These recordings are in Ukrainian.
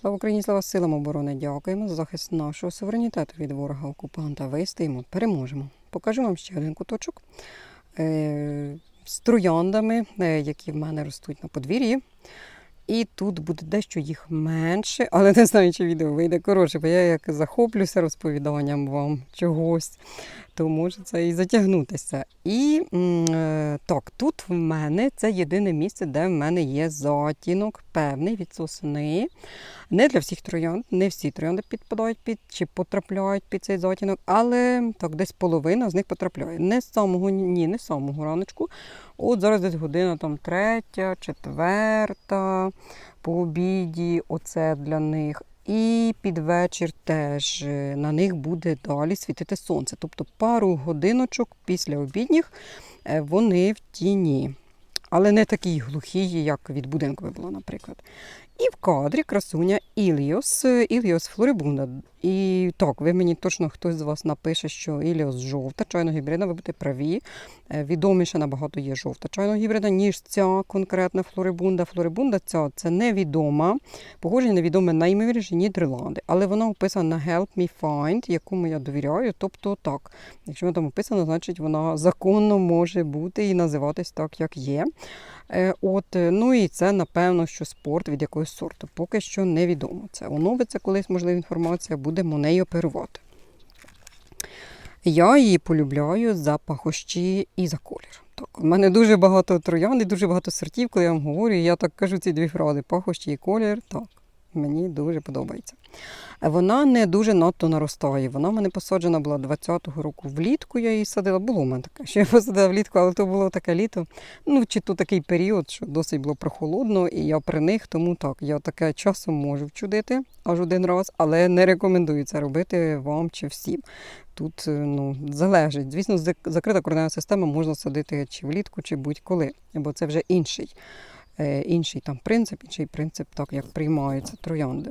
Слава Україні, слава силам оборони! Дякуємо за захист нашого суверенітету від ворога окупанта. Вистоїмо, переможемо. Покажу вам ще один куточок е, з трояндами, е, які в мене ростуть на подвір'ї. І тут буде дещо їх менше, але не знаю, чи відео вийде коротше, бо я як захоплюся розповіданням вам чогось, то може це і затягнутися. І е, так, тут в мене це єдине місце, де в мене є затінок певний від сосни. Не для всіх троянд, не всі троянди підпадають під чи потрапляють під цей затінок, але так десь половина з них потрапляє. Не з самого ні, не з самого раночку. От зараз десь година там третя, четверта, по обіді, оце для них. І під вечір теж е, на них буде далі світити сонце. Тобто пару годиночок після обідніх е, вони в тіні. Але не такі глухі, як від будинку було, наприклад. І в кадрі красуня Іліос, е, Іліос флорибунда. І так, ви мені точно хтось з вас напише, що Іліос жовта, чайно-гібридна, ви будете праві. Е, Відоміше набагато є жовта чайно-гібридна, ніж ця конкретна флорибунда. Флорибунда ця це невідома, походження невідоме наймовірніше Нідерланди. Але вона описана на Help Me Find, якому я довіряю. Тобто так, якщо вона там описана, значить вона законно може бути і називатись так, як є. Е, От, е, ну і це, напевно, що спорт від якогось сорту. Поки що невідомо. Це оновиться колись, можливо, інформація, будемо нею оперувати. Я її полюбляю за пахощі і за колір. Так, у мене дуже багато троянд і дуже багато сортів, коли я вам говорю, я так кажу ці дві фрази: пахощі і колір. Так, мені дуже подобається. Вона не дуже надто наростає. Вона в мене посаджена була 20-го року влітку. Я її садила. Було в мене таке, що я посадила влітку, але то було таке літо. Ну, чи то такий період, що досить було прохолодно, і я при них, тому так, я таке часом можу вчудити аж один раз, але не рекомендую це робити вам чи всім. Тут е, ну, залежить. Звісно, зак- закрита коренева система можна садити чи влітку, чи будь-коли, бо це вже інший, інший там принцип, інший принцип, так як приймаються троянди.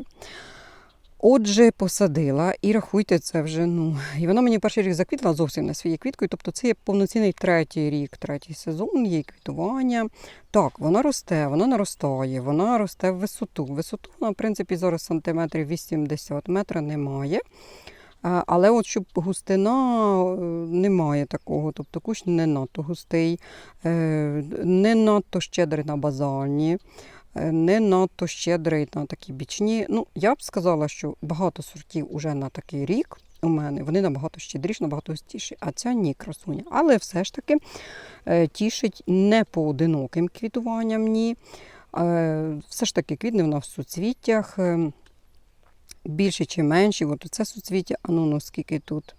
Отже, посадила і рахуйте, це вже ну. І вона мені перший рік заквітла зовсім не своєю квіткою. Тобто це є повноцінний третій рік, третій сезон, її квітування. Так, вона росте, вона наростає, вона росте в висоту. Висоту вона, в принципі, зараз сантиметрів 80 метра немає. Але от щоб густина е, немає такого, тобто кущ не надто густий, е, не надто щедрий на базальні, е, не надто щедрий на такі бічні. Ну, я б сказала, що багато сортів уже на такий рік у мене, вони набагато щедріші, набагато густіші, а ця ні, красуня. Але все ж таки тішить не поодиноким квітуванням, ні. Все ж таки квітне вона в суцвіттях. Більше чи менше. От це суцвіття, а ну, ну скільки тут?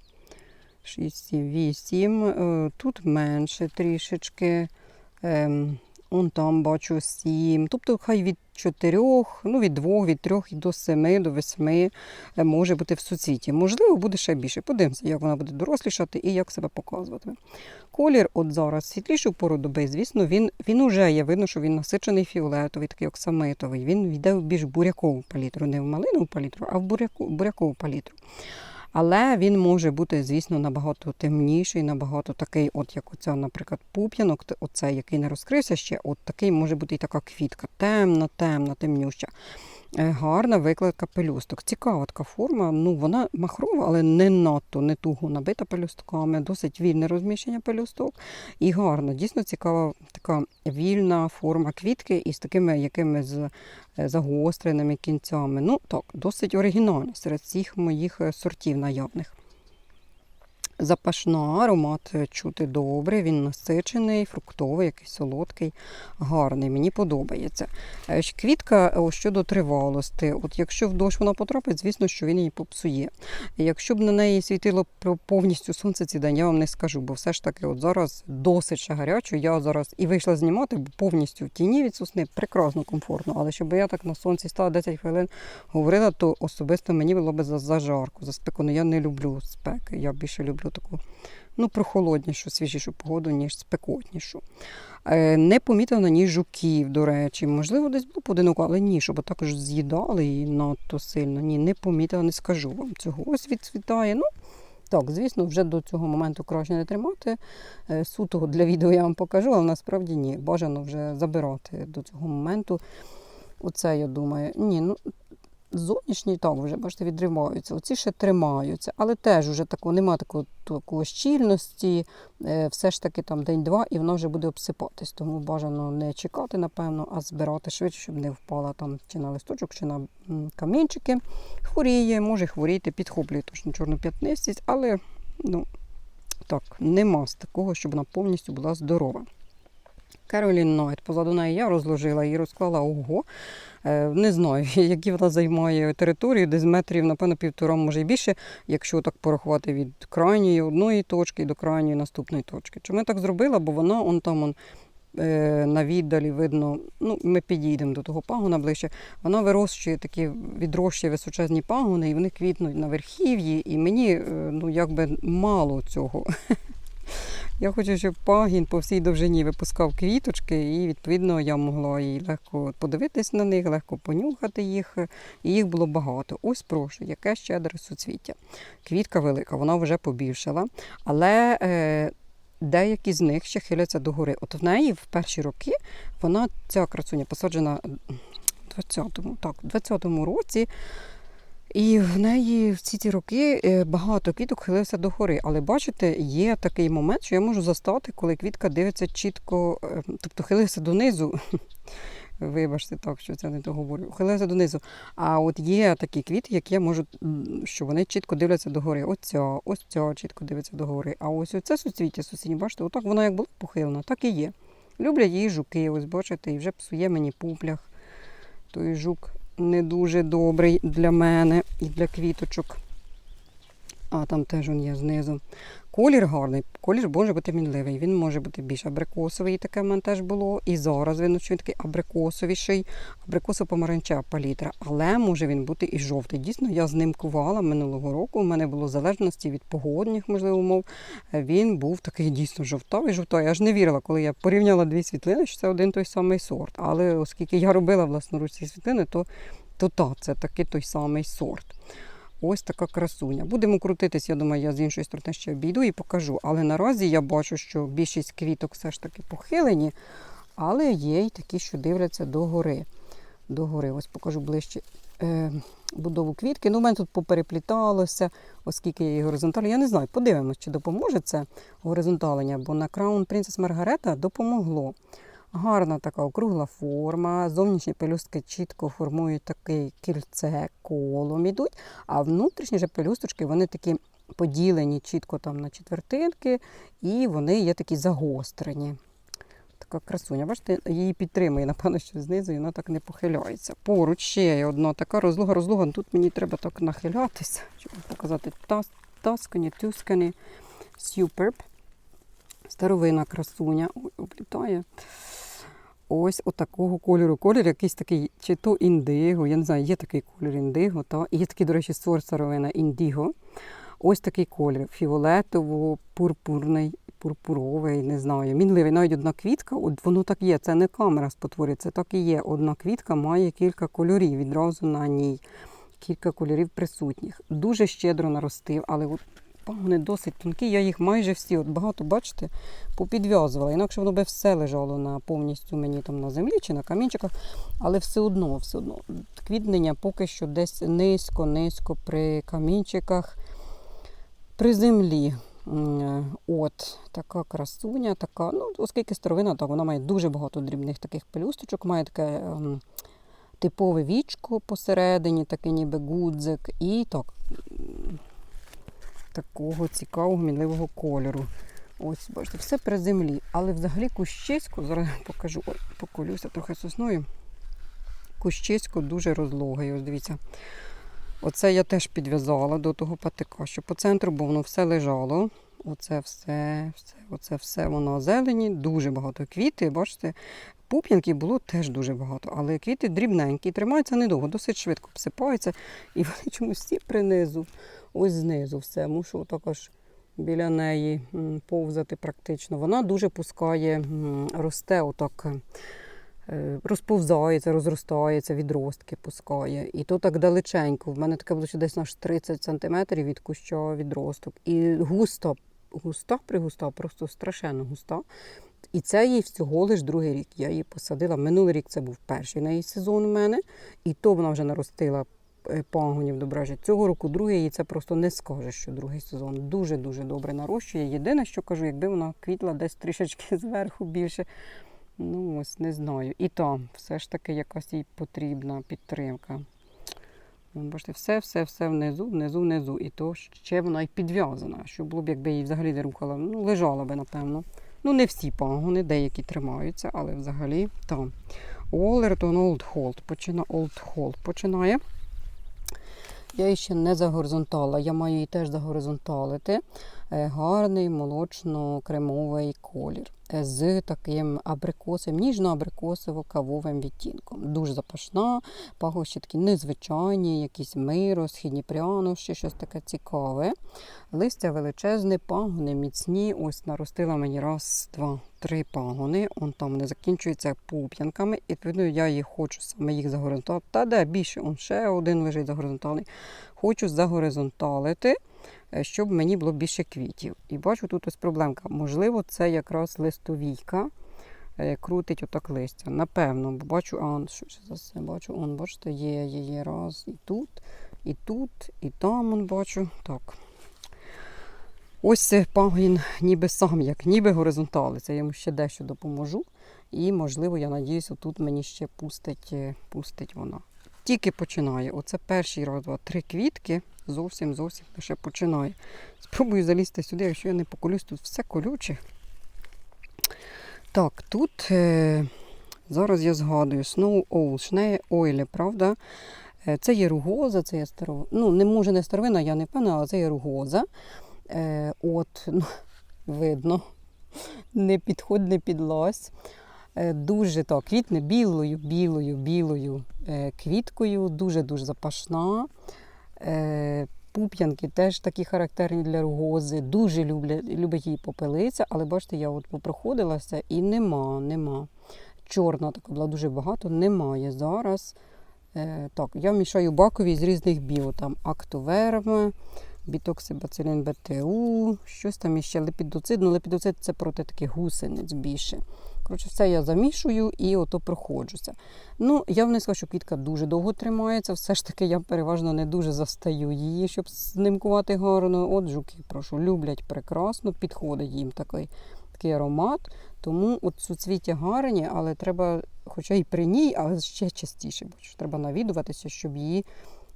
6, 8. Е, Тут менше трішечки. Он там бачу 7. Тобто хай від 4, ну від 2, від 3 і до 7, до 8 е, може бути в суцвіті. Можливо, буде ще більше. Подивимося, як вона буде дорослішати і як себе показувати. Колір от зараз світлішу пору доби, звісно, він, він уже є видно, що він насичений фіолетовий, такий оксамитовий. Він йде в більш бурякову палітру, не в малинову палітру, а в буряку, бурякову палітру. Але він може бути, звісно, набагато темніший, набагато такий, от як оця, наприклад, пуп'янок, оцей, який не розкрився ще, от такий може бути і така квітка, темна, темна, темнюща. Е, Гарна викладка пелюсток. Цікава така форма. Ну, вона махрова, але не надто, не туго набита пелюстками, досить вільне розміщення пелюсток. І гарна, дійсно цікава така вільна форма квітки із такими якимись е, загостреними кінцями. Ну так, досить оригінальна серед всіх моїх е, сортів наявних. Запашна, аромат е, чути добре, він насичений, фруктовий, якийсь солодкий, гарний. Мені подобається. Е, Квітка о, щодо тривалості. От якщо в дощ вона потрапить, звісно, що він її попсує. Якщо б на неї світило повністю сонце ці день, я вам не скажу, бо все ж таки, от зараз досить ще гарячо. Я зараз і вийшла знімати, бо повністю в тіні від сосни, прекрасно, комфортно. Але щоб я так на сонці стала 10 хвилин говорила, то особисто мені було б за, за жарко, за спеку. Ну, я не люблю спеки. Я більше люблю таку ну, прохолоднішу, свіжішу погоду, ніж спекотнішу. Е, не помітила ній жуків, до речі. Можливо, десь було поодиноко, але ні, щоб також з'їдали її надто сильно. Ні, не помітила, не скажу вам цього. Ось відцвітає. Ну, так, звісно, вже до цього моменту краще не тримати. Е, Суто для відео я вам покажу, але насправді ні. Бажано вже забирати до цього моменту. Оце я думаю. Ні, ну зовнішні так вже, бачите, відриваються. Оці ще тримаються, але теж вже такого, немає такого, такої щільності. Е, Все ж таки там день-два, і вона вже буде обсипатись. Тому бажано не чекати, напевно, а збирати швидше, щоб не впала там чи на листочок, чи на камінчики. Хворіє, може хворіти, підхоплює точно чорну п'ятнистість, але ну, так, нема з такого, щоб вона повністю була здорова. Керолін Найт. Позаду неї я розложила і розклала ого. Е, Не знаю, які вона займає територію, десь метрів, напевно, півтора, може і більше, якщо так порахувати від крайньої одної точки до крайньої наступної точки. Чому я так зробила? Бо вона он там он, е, на віддалі видно, ну, ми підійдемо до того пагона ближче. Вона вирощує такі відрощує височезні пагони, і вони квітнуть на верхів'ї, і мені е, ну, якби мало цього. Я хочу, щоб пагін по всій довжині випускав квіточки, і відповідно я могла і легко подивитись на них, легко понюхати їх. І їх було багато. Ось прошу, яке щедре суцвіття. Квітка велика, вона вже побільшала, але е, деякі з них ще хиляться догори. От в неї в перші роки вона ця красуня посаджена в 20-му, так, 20-му році. І в неї всі ці роки е, багато квіток хилився до гори. Але бачите, є такий момент, що я можу застати, коли квітка дивиться чітко, е, тобто хилився донизу. Вибачте, так, що це не то говорю. Хилився донизу. А от є такі квіти, які я можу, що вони чітко дивляться догори. Ось ця, ось ця чітко дивиться догори. А ось оце суцвіття сусідні, бачите, отак воно як було похилено, так і є. Люблять її жуки, ось бачите, і вже псує мені пуплях. Той жук не дуже добрий для мене і для квіточок. А там теж він є знизу. Колір гарний, колір може бути мінливий. Він може бути більш абрикосовий, таке в мене теж було. І зараз він він такий абрикосовіший, абрикосо-помаранчева палітра. Але може він бути і жовтий. Дійсно, я з ним кувала минулого року. У мене було в залежності від погодних, можливо, умов. Він був такий дійсно жовтавий, жовтавий. Я ж не вірила, коли я порівняла дві світлини, що це один той самий сорт. Але оскільки я робила власноруч ці світлини, то, то так, це таки той самий сорт. Ось така красуня. Будемо крутитись, я думаю, я з іншої сторони ще обійду і покажу. Але наразі я бачу, що більшість квіток все ж таки похилені, але є й такі, що дивляться догори. Догори. Ось покажу ближче е, будову квітки. Ну, у мене тут поперепліталося, оскільки я її горизонтально. Я не знаю, подивимось, чи допоможе це горизонталення, бо на Crown Princess Маргарета допомогло. Гарна така округла форма, зовнішні пелюстки чітко формують таке кільце колом ідуть, а внутрішні же пелюсточки вони такі поділені чітко там на четвертинки, і вони є такі загострені. Така красуня, бачите, її підтримує, напевно, що знизу і вона так не похиляється. Поруч ще є одна така розлуга, розлуга. Тут мені треба так нахилятися, щоб показати Тас- Таскані, Тюскані, Superb. Старовина красуня. Ой, облітає. Ось отакого кольору. Колір якийсь такий, чи то індиго, я не знаю, є такий колір індиго, та є такий, до речі, сорт старовина індіго. Ось такий колір фіолетово-пурпурний, пурпуровий, не знаю. Мінливий. Навіть одна квітка, от воно так є. Це не камера спотворює, це так і є. Одна квітка має кілька кольорів відразу на ній. Кілька кольорів присутніх. Дуже щедро наростив, але от пагони досить тонкі. Я їх майже всі, от багато, бачите, попідв'язувала. Інакше воно би все лежало на повністю мені там на землі чи на камінчиках, але все одно, все одно. Квітнення поки що десь низько-низько при камінчиках, при землі. От така красуня, така, ну, оскільки старовина, так вона має дуже багато дрібних таких пелюсточок, має таке ем, типове вічко посередині, такий ніби гудзик, і так, такого цікавого мінливого кольору. Ось, бачите, все при землі. Але взагалі кущисько, зараз я покажу, ой, поколюся трохи сосною. Кущисько дуже розлогий. Ось дивіться. Оце я теж підв'язала до того патика, що по центру, бо воно все лежало. Оце все, все, оце все воно зелені, дуже багато квіти. Бачите, пуп'янки було теж дуже багато, але квіти дрібненькі, тримаються недовго, досить швидко обсипаються. І вони чомусь всі принизу, ось знизу все. Мушу також біля неї повзати практично. Вона дуже пускає, росте отак. е, Розповзається, розростається, відростки пускає. І то так далеченько. В мене таке було що десь аж 30 сантиметрів від куща відросток. І густа, густа пригуста, просто страшенно густа. І це їй всього лиш другий рік. Я її посадила. Минулий рік це був перший на її сезон у мене. І то вона вже наростила е, пагонів добре. Цього року другий, і це просто не скаже, що другий сезон дуже-дуже добре нарощує. Єдине, що кажу, якби вона квітла десь трішечки зверху більше. Ну, ось не знаю. І там все ж таки якась їй потрібна підтримка. Бачите, все, все, все внизу, внизу, внизу. І то ще вона й підв'язана. Що було б, якби її взагалі не рухала, ну, лежала би, напевно. Ну, не всі пагони, деякі тримаються, але взагалі там. Олертон Old Hold почина, починає. Я її ще не загоризонтала, я маю її теж загоризонталити. Е, Гарний молочно-кремовий колір е, з таким абрикосом, ніжно-абрикосово-кавовим відтінком. Дуже запашна, пагощі такі незвичайні, якісь миро, східні прянощі, щось таке цікаве. Листя величезне, пагони міцні. Ось наростила мені раз, два, три пагони. Он там не закінчується пуп'янками. І відповідно я їх хочу саме їх загоризонталити. Та де більше, он ще один лежить загоризонтальний. Хочу загоризонталити, щоб мені було більше квітів. І бачу тут ось проблемка. Можливо, це якраз листовійка. е, Крутить отак листя. Напевно, бо бачу, а що ж за це бачу, он, бачите, є, є, є раз і тут, і тут, і там он бачу. Так. Ось це пагін ніби сам, як ніби горизонталиться. Я йому ще дещо допоможу. І, можливо, я надіюся, тут мені ще пустить, е, пустить вона. Тільки починає. Оце перший раз, два, три квітки. Зовсім зовсім лише починає. Спробую залізти сюди, якщо я не поколюсь, тут все колюче. Так, тут е, зараз я згадую Snow Owl, Schnee Oil, правда? Е, Це є ругоза, це є старовина. Ну, не може не старовина, я не певна, але це є ругоза. Е, от, ну, видно, не підходь, не підлазь. Е, Дуже так, квітне білою, білою, білою е, квіткою, дуже-дуже запашна. Е, Пуп'янки теж такі характерні для ругози. Дуже люблять, любить її попелиця, але бачите, я от попроходилася і нема, нема. Чорна така була дуже багато, немає зараз. Так, я мішаю бакові з різних біо. Там актоверм, бітоксибацилін БТУ, щось там іще лепідоцид. Ну, лепідоцид це проти таких гусениць більше. Коротше, все я замішую і ото проходжуся. Ну, я не скажу, що квітка дуже довго тримається. Все ж таки, я переважно не дуже застаю її, щоб знимкувати гарно. От жуки, прошу, люблять прекрасно, підходить їм такий, такий аромат. Тому от суцвіття гарні, але треба, хоча й при ній, але ще частіше, бо треба навідуватися, щоб її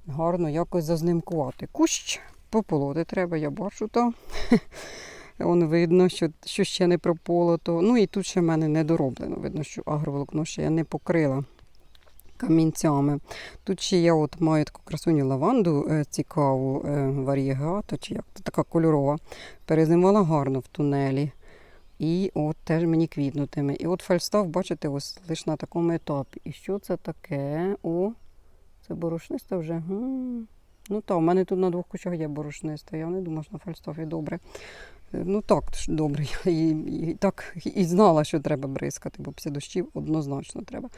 гарно якось зазнимкувати. Кущ пополоти треба, я бачу там. Вон видно, що, що ще не прополото. Ну і тут ще в мене не дороблено. Видно, що агроволокно ще я не покрила камінцями. Тут ще я от маю таку красуню лаванду е, цікаву, е, чи як така кольорова. Перезимувала гарно в тунелі. І от теж мені квітнутиме. І от фальстав, бачите, ось лише на такому етапі. І що це таке? О, це борошниста вже. Ну так, у мене тут на двох кучах є борошниста. Я не думаю, що на фальстафі добре. Ну так, добре. Я і, і, так і знала, що треба бризкати, бо після дощів однозначно треба.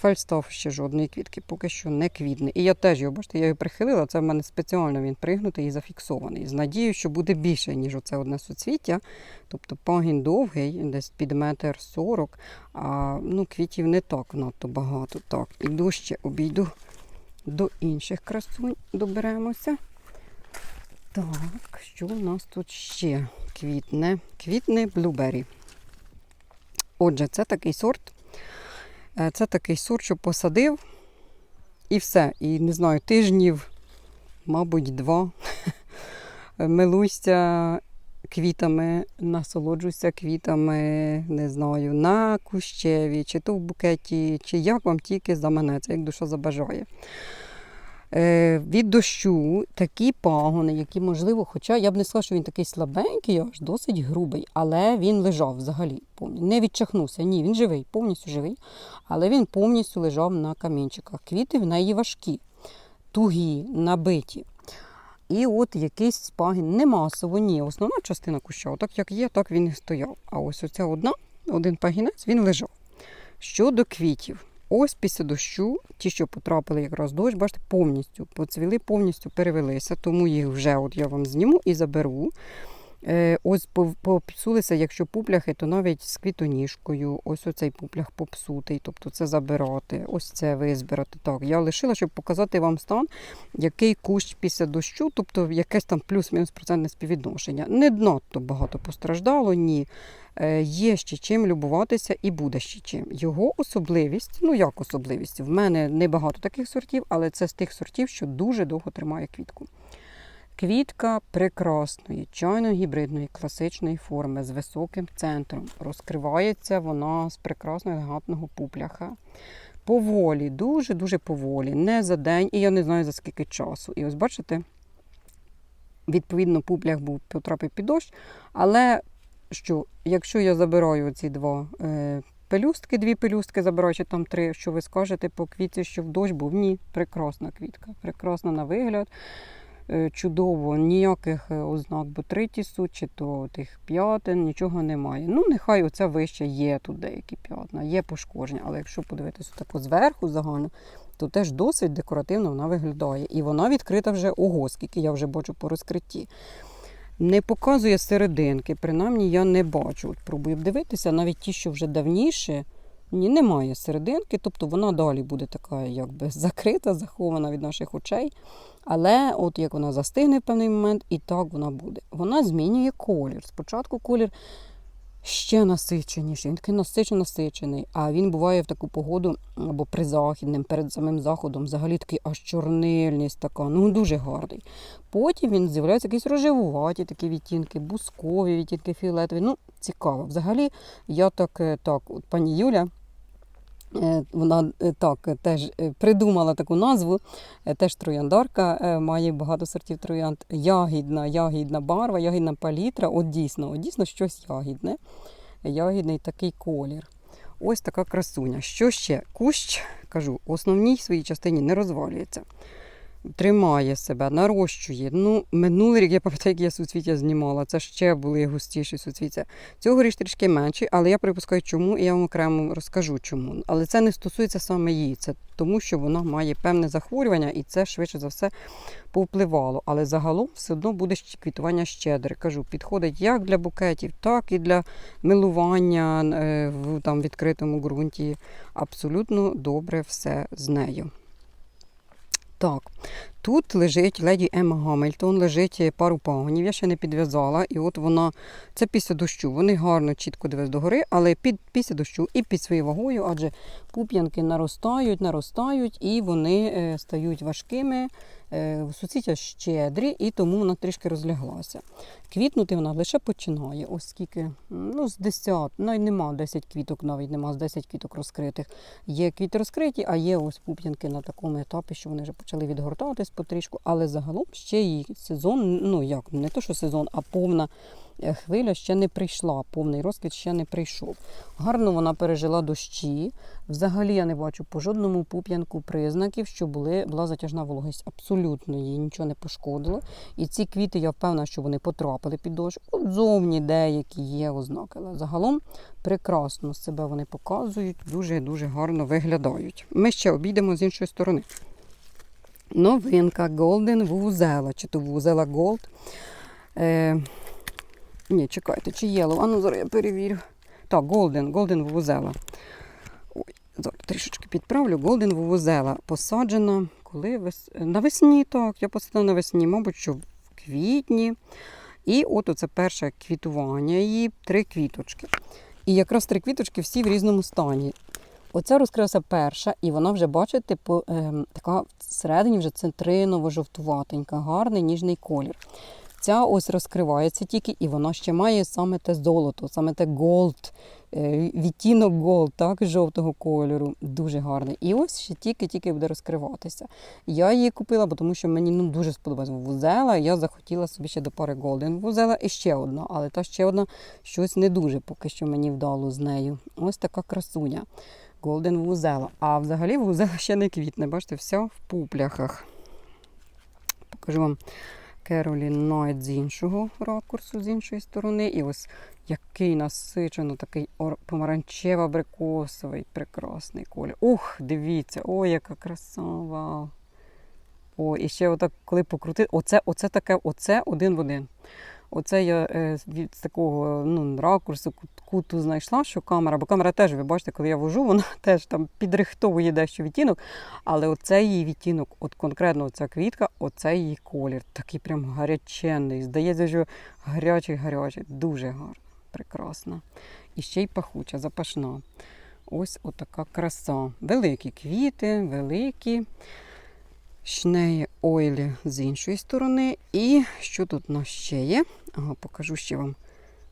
Фальстаф ще жодної квітки, поки що не квітне. І я теж його, бачите, я його прихилила. Це в мене спеціально він пригнутий і зафіксований. З надією, що буде більше, ніж оце одне суцвіття. Тобто пагін довгий, десь під метр сорок, а ну, квітів не так надто багато. Так, іду ще обійду до інших красунь, доберемося. Так, що у нас тут ще квітне? Квітне блюбері. Отже, це такий сорт. Е, Це такий сорт, що посадив і все. І не знаю, тижнів, мабуть, два. Милуйся квітами, насолоджуйся квітами, не знаю, на кущеві, чи то в букеті, чи як вам тільки заманеться, як душа забажає. Е, від дощу такі пагони, які, можливо, хоча я б не сказала, що він такий слабенький, аж досить грубий, але він лежав взагалі. повні- Не відчахнувся. Ні, він живий, повністю живий, але він повністю лежав на камінчиках. Квіти в неї важкі, тугі, набиті. І от якийсь пагін, не масово, ні. Основна частина куща, так як є, так він і стояв. А ось оця одна, один пагінець, він лежав. Щодо квітів, ось після дощу, ті, що потрапили якраз дощ, бачите, повністю поцвіли, повністю перевелися, тому їх вже от я вам зніму і заберу. Е, ось попсулися, якщо пупляхи, то навіть з квітоніжкою. Ось оцей пуплях попсутий, тобто це забирати, ось це визбирати. Так, я лишила, щоб показати вам стан, який кущ після дощу, тобто якесь там плюс-мінус процентне співвідношення. Не надто багато постраждало, ні. Е, Є ще чим любуватися і буде ще чим. Його особливість, ну як особливість, в мене небагато таких сортів, але це з тих сортів, що дуже довго тримає квітку. Квітка прекрасної, чайно-гібридної, класичної форми з високим центром. Розкривається вона з прекрасного елегантного пупляха. Поволі, дуже-дуже поволі, не за день, і я не знаю за скільки часу. І ось бачите, відповідно, пуплях був потрапив під дощ, але що, якщо я забираю ці два е, пелюстки, дві пелюстки забираю, чи там три, що ви скажете по квітці, що в дощ був? Ні, прекрасна квітка, прекрасна на вигляд. Е, Чудово, ніяких е, ознак ботритісу, чи то тих п'ятин, нічого немає. Ну, нехай оця вище є тут деякі п'ятна, є пошкодження, але якщо подивитися таку зверху загально, то теж досить декоративно вона виглядає. І вона відкрита вже ого, скільки я вже бачу по розкритті. Не показує серединки, принаймні я не бачу. От пробую дивитися, навіть ті, що вже давніше, ні, немає серединки, тобто вона далі буде така якби закрита, захована від наших очей. Але от як вона застигне в певний момент, і так вона буде. Вона змінює колір. Спочатку колір ще насиченіший, він такий насичений, насичений. А він буває в таку погоду або призахідним, перед самим заходом, взагалі такий аж чорнильність така, ну дуже гарний. Потім він з'являється якісь рожевуваті такі відтінки, бускові відтінки, фіолетові. Ну, цікаво. Взагалі, я так, е, так, от пані Юля. Е, Вона е, так е, теж придумала таку назву, теж трояндарка, має багато сортів троянд. Ягідна, ягідна барва, ягідна палітра. От дійсно, от дійсно щось ягідне. Ягідний такий колір. Ось така красуня. Що ще? Кущ, кажу, основній своїй частині не розвалюється. Тримає себе, нарощує. Ну, минулий рік я пам'ятаю, як я суцвіття знімала. Це ще були густіші суцвіття. Цього річ трішки менші, але я припускаю, чому, і я вам окремо розкажу чому. Але це не стосується саме її, це тому, що вона має певне захворювання, і це швидше за все повпливало. Але загалом все одно буде квітування щедре. Кажу, підходить як для букетів, так і для милування е, в там, відкритому ґрунті. Абсолютно добре все з нею. Так, тут лежить леді Емма Гамильтон, лежить пару пагонів. Я ще не підв'язала, і от вона це після дощу. Вони гарно, чітко дивись догори, але під після дощу і під своєю вагою, адже пуп'янки наростають, наростають, і вони е, стають важкими. Е, щедрі, і тому вона трішки розляглася. Квітнути вона лише починає, ось скільки, ну, з 10, навіть нема 10 квіток, навіть нема з 10 квіток розкритих. Є квіти розкриті, а є ось пуп'янки на такому етапі, що вони вже почали відгортатись потрішку, але загалом ще її сезон, ну як, не то, що сезон, а повна е, хвиля ще не прийшла, повний розквіт ще не прийшов. Гарно вона пережила дощі. Взагалі я не бачу по жодному пуп'янку признаків, що були, була затяжна вологість. Абсолютно їй нічого не пошкодило. І ці квіти, я впевнена, що вони потрапили під дощ. От зовні деякі є ознаки. Але загалом прекрасно себе вони показують, дуже-дуже гарно виглядають. Ми ще обійдемо з іншої сторони. Новинка Golden Vuvuzela, чи то Vuvuzela Gold. Е, ні, чекайте, чи Yellow. А ну зараз я перевірю. Так, Golden, Golden. Ой, зараз трішечки підправлю. Golden Vuvuzela посаджена коли вес... навесні, так, я посадила навесні, мабуть, що в квітні. І от оце перше квітування її, три квіточки. І якраз три квіточки всі в різному стані. Оця розкрилася перша, і вона вже, бачите, по, ем, така всередині вже цитриново-жовтуватенька, гарний ніжний колір. Ця ось розкривається тільки, і вона ще має саме те золото, саме те голд, е, відтінок голд, так, жовтого кольору. Дуже гарний. І ось ще тільки-тільки буде розкриватися. Я її купила, бо тому що мені ну, дуже сподобалась вузела. Я захотіла собі ще до пари Golden вузела і ще одна, але та ще одна щось не дуже поки що мені вдало з нею. Ось така красуня. Golden вузела. А взагалі вузела ще не квітне. Бачите, все в пупляхах. Покажу вам Керолін Найт з іншого ракурсу, з іншої сторони. І ось який насичено, такий помаранчево-абрикосовий, прекрасний колір. Ух, дивіться, ой, яка краса! О, і ще отак, коли покрутити, оце, оце таке, оце один в один. Оце я е, від такого ну, ракурсу, куту знайшла, що камера, бо камера теж, ви бачите, коли я вожу, вона теж там підрихтовує дещо відтінок. Але оцей її відтінок, от конкретно ця квітка, оцей її колір, такий прям гаряченний. Здається, що гарячий, гарячий. Дуже гарно, прекрасно. І ще й пахуча, запашна. Ось отака краса. Великі квіти, великі. Шнеї ойлі з іншої сторони. І що тут у нас ще є? Ага, покажу ще вам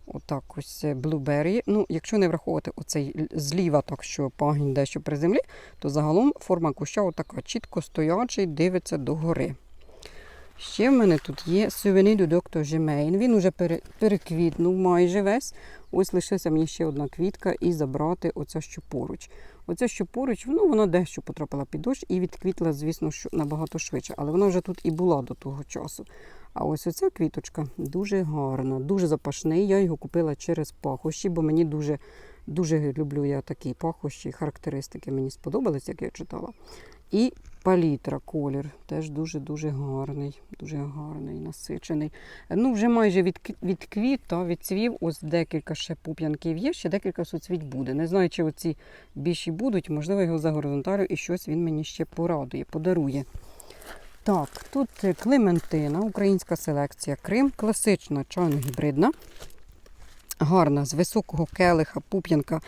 отак ось блубері. Ну, якщо не враховувати оцей зліва, так що пагінь дещо при землі, то загалом форма куща отака, чітко стоячий, дивиться догори. Ще в мене тут є сувенір доктор Жемейн. Він уже переквітнув майже весь. Ось лишилася мені ще одна квітка і забрати оця що поруч. Оця що поруч, ну, воно дещо потрапила під дощ і відквітла, звісно, що набагато швидше. Але вона вже тут і була до того часу. А ось оця квіточка дуже гарна, дуже запашний. Я його купила через пахощі, бо мені дуже, дуже люблю я такі пахощі, характеристики мені сподобались, як я читала. І палітра, колір теж дуже-дуже гарний, дуже гарний, насичений. Ну, вже майже від, відквіт та відцвів. Ось декілька ще пуп'янків є, ще декілька суцвіть буде. Не знаю, чи оці більші будуть, можливо, його загоризонталю і щось він мені ще порадує, подарує. Так, тут Клементина, українська селекція Крим, класична чайно-гібридна. Гарна, з високого келиха, пуп'янка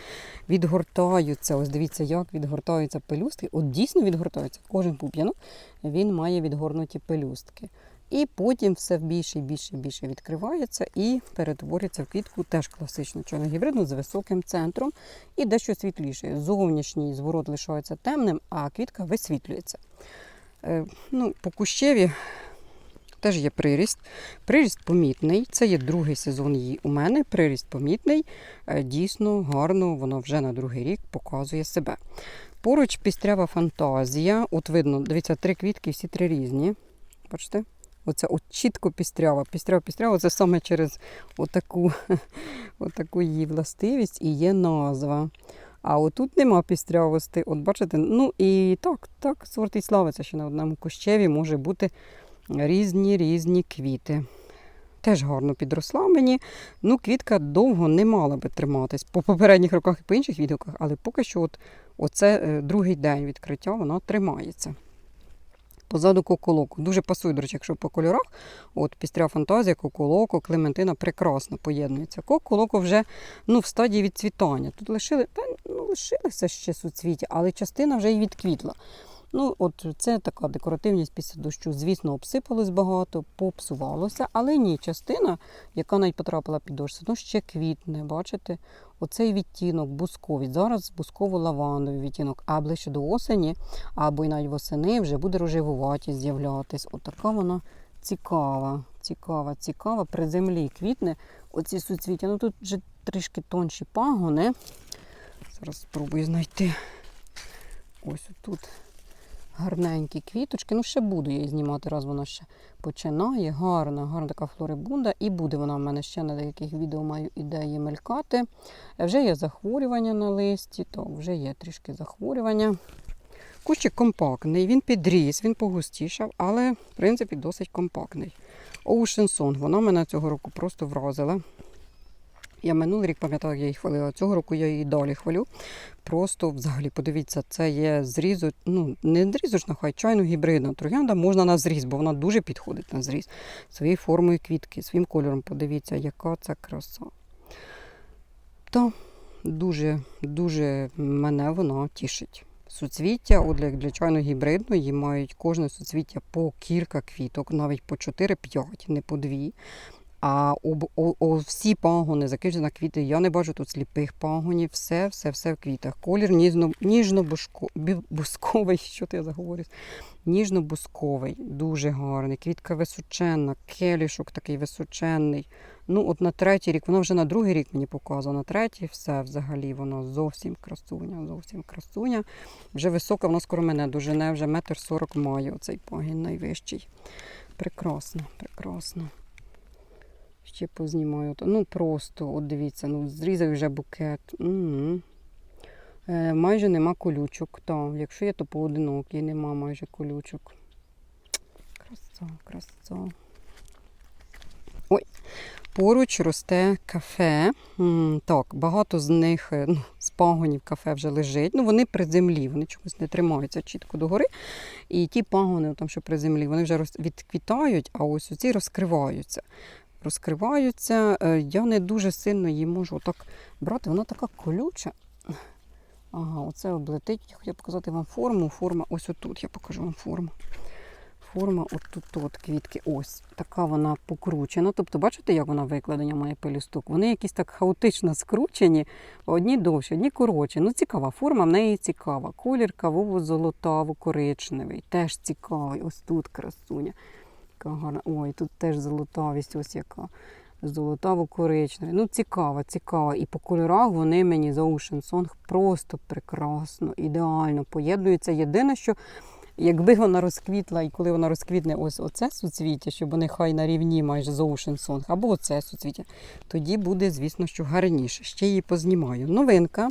відгортаються. Ось дивіться, як відгортаються пелюстки. От дійсно відгортаються. Кожен пуп'янок він має відгорнуті пелюстки. І потім все більше і більше і більше відкривається і перетворюється в квітку, теж класичну чорногібридну з високим центром і дещо світліше. Зовнішній зворот лишається темним, а квітка висвітлюється. Е, ну, по кущеві теж є приріст. Приріст помітний. Це є другий сезон її у мене. Приріст помітний. Е, Дійсно гарно, воно вже на другий рік показує себе. Поруч пістрява фантазія. От видно, дивіться, три квітки, всі три різні. Бачите? Оце от чітко пістрява. Пістрява, пістрява це саме через отаку, отаку її властивість і є назва. А отут нема пістрявості. От бачите, ну і так, так, сорт і славиться, що на одному кущеві може бути різні різні квіти. Теж гарно підросла мені. Ну, квітка довго не мала би триматись по попередніх роках і по інших відгуках, але поки що от, оце е, другий день відкриття вона тримається. Позаду коколоку. Дуже пасує, до речі, якщо по кольорах. От пістря фантазія, коколоко, клементина прекрасно поєднується. Коколоко вже ну, в стадії відцвітання. Тут лишили, та, ну, лишилися ще суцвіття, але частина вже й відквітла. Ну, от це така декоративність після дощу. Звісно, обсипалось багато, попсувалося, але ні, частина, яка навіть потрапила під дощ, ну ще квітне, бачите? Оцей відтінок бусковий. Зараз бусково-лавандовий відтінок, а ближче до осені, або й навіть восени вже буде рожевуваті з'являтись. Отака вона цікава, цікава, цікава. При землі квітне оці суцвіття. Ну тут вже трішки тонші пагони. Зараз спробую знайти. Ось тут гарненькі квіточки. Ну, ще буду я її знімати, раз вона ще починає. Гарна, гарна така флорибунда. І буде вона в мене ще на деяких відео маю ідеї мелькати. Вже є захворювання на листі, то вже є трішки захворювання. Кущик компактний, він підріс, він погустішав, але в принципі досить компактний. Ocean Song, вона мене цього року просто вразила. Я минулий рік пам'ятаю, як я її хвалила. Цього року я її далі хвалю. Просто взагалі, подивіться, це є зрізу, ну не зрізочна, хай чайно гібридна троянда можна на зріз, бо вона дуже підходить на зріз. Своєю формою квітки, своїм кольором. Подивіться, яка це краса. То дуже, дуже мене вона тішить. Суцвіття, от для, для чайно гібридної, мають кожне суцвіття по кілька квіток, навіть по 4-5, не по 2. А об, о, о, всі пагони закинуті на квіти. Я не бачу тут сліпих пагонів. Все, все, все в квітах. Колір ніжно, ніжно-бусковий, що ти заговорюсь? Ніжно-бусковий, дуже гарний. Квітка височенна, келішок такий височенний. Ну, от на третій рік, вона вже на другий рік мені показує. На третій все взагалі воно зовсім красуня, зовсім красуня. Вже висока, вона скоро мене дожене, вже метр сорок має оцей пагін найвищий. Прекрасно, прекрасно. Ще познімаю. Ну просто, от дивіться, ну зрізав вже букет. Угу. Е, майже нема колючок. Так, якщо є, то поодинокий, нема майже колючок. Краса, краса. Ой, поруч росте кафе. М, Так, багато з них е, ну, з пагонів кафе вже лежить. Ну, вони при землі, вони чомусь не тримаються чітко догори. І ті пагони, там, що при землі, вони вже роз- відквітають, а ось оці розкриваються. Розкриваються. Е, Я не дуже сильно її можу так брати. Вона така колюча. Ага, оце облетить. Я хотіла показати вам форму. Форма ось отут. Я покажу вам форму. Форма отут от квітки. Ось така вона покручена. Тобто, бачите, як вона викладення має пелюсток? Вони якісь так хаотично скручені, одні довші, одні коротші. Ну, цікава форма, в неї цікава. Колір кавово-золотаво-коричневий. Теж цікавий. Ось тут красуня. Яка гарна. Ой, тут теж золотавість, ось яка. Золотаво-коричневий. Ну, цікава, цікава. І по кольорах вони мені за Ocean Song просто прекрасно, ідеально поєднуються. Єдине, що якби вона розквітла, і коли вона розквітне ось оце суцвіття, щоб вони хай на рівні майже з Ocean Song, або оце суцвіття, тоді буде, звісно, що гарніше. Ще її познімаю. Новинка.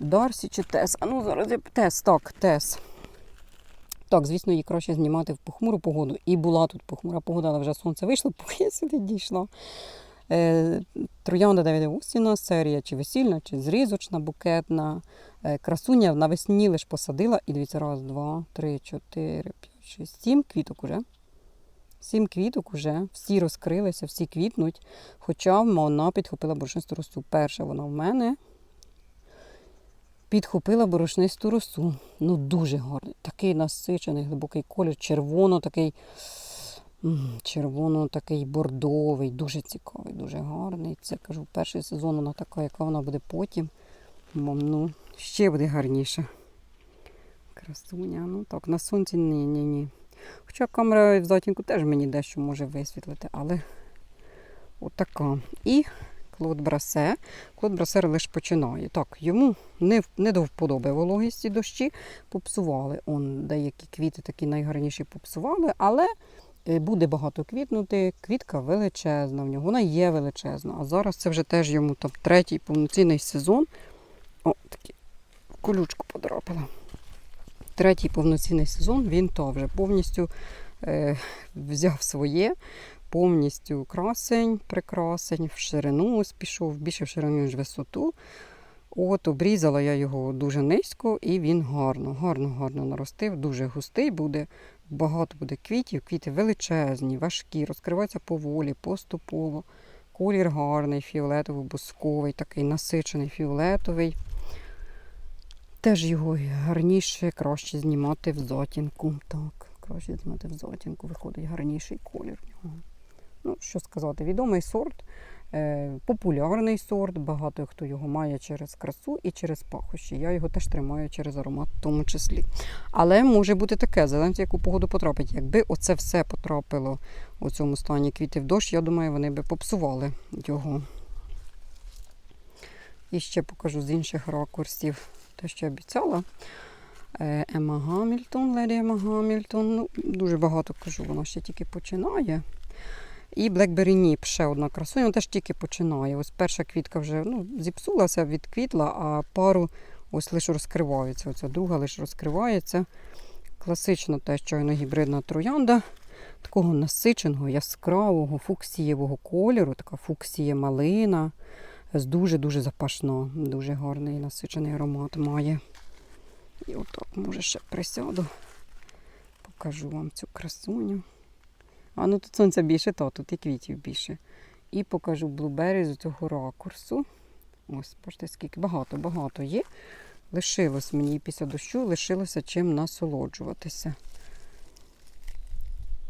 Дарсі чи Тес. А ну зараз я Тес, так, Тес. Так, звісно, її краще знімати в похмуру погоду. І була тут похмура погода, але вже сонце вийшло, поки я сюди дійшла. Е, Троянда Давіда Устіна, серія чи весільна, чи зрізочна, букетна. Е, Красуня навесні лиш посадила. І дивіться, раз, два, три, чотири, п'ять, шість, сім квіток уже. Сім квіток уже, всі розкрилися, всі квітнуть. Хоча вона підхопила борошнисту росу. Перша вона в мене підхопила борошнисту росу. Ну, дуже гарний. Такий насичений, глибокий колір, червоно такий. Червоно такий бордовий, дуже цікавий, дуже гарний. Це кажу, перший сезон вона така, яка вона буде потім. Бо, ну, ще буде гарніше. Красуня. Ну так, на сонці ні, ні, ні. Хоча камера в затінку теж мені дещо може висвітлити, але отака. І Клод Брасе. Клод Брасе лише починає. Так, йому не, не до вподоби вологість і дощі попсували. Он деякі квіти такі найгарніші попсували, але е, буде багато квітнути. Квітка величезна в нього, вона є величезна. А зараз це вже теж йому там третій повноцінний сезон. О, такі колючку подрапила. Третій повноцінний сезон він то вже повністю е, взяв своє, повністю красень, прикрасень, в ширину ось пішов, більше в ширину, ніж висоту. От обрізала я його дуже низько, і він гарно, гарно, гарно наростив, дуже густий буде, багато буде квітів, квіти величезні, важкі, розкриваються поволі, поступово. Колір гарний, фіолетово-бусковий, такий насичений фіолетовий. Теж його гарніше, краще знімати в затінку. Так, краще знімати в затінку, виходить гарніший колір в нього. Ну, що сказати, відомий сорт, е, популярний сорт, багато хто його має через красу і через пахощі. Я його теж тримаю через аромат в тому числі. Але може бути таке, залежить, яку погоду потрапить. Якби оце все потрапило у цьому стані квіти в дощ, я думаю, вони би попсували його. І ще покажу з інших ракурсів те, що обіцяла. Е, Ема Гамільтон, леді Ема Гамільтон. Ну, дуже багато кажу, вона ще тільки починає. І Blackberry Nip, ще одна красуня, вона теж тільки починає. Ось перша квітка вже ну, зіпсулася, відквітла, а пару ось лише розкривається. Оця друга лише розкривається. Класично те, щойно гібридна троянда. Такого насиченого, яскравого, фуксієвого кольору, така фуксія малина. З дуже-дуже запашно, дуже гарний насичений аромат має. І отак, може, ще присяду. Покажу вам цю красуню. А ну тут сонця більше, то тут і квітів більше. І покажу блубері з цього ракурсу. Ось, бачите, скільки багато-багато є. Лишилось мені після дощу, лишилося чим насолоджуватися.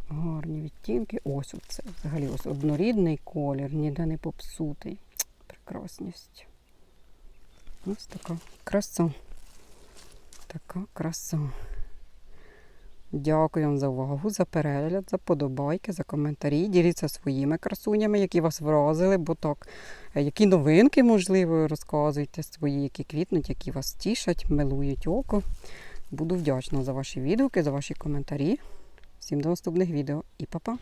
Гарні відтінки. Ось оце. Взагалі ось однорідний колір, ніде не попсутий. Прекрасність. Ось така краса. Така краса. Дякую вам за увагу, за перегляд, за подобайки, за коментарі. Діліться своїми красунями, які вас вразили, бо так, е, які новинки, можливо, розказуйте свої, які квітнуть, які вас тішать, милують око. Буду вдячна за ваші відгуки, за ваші коментарі. Всім до наступних відео і па-па!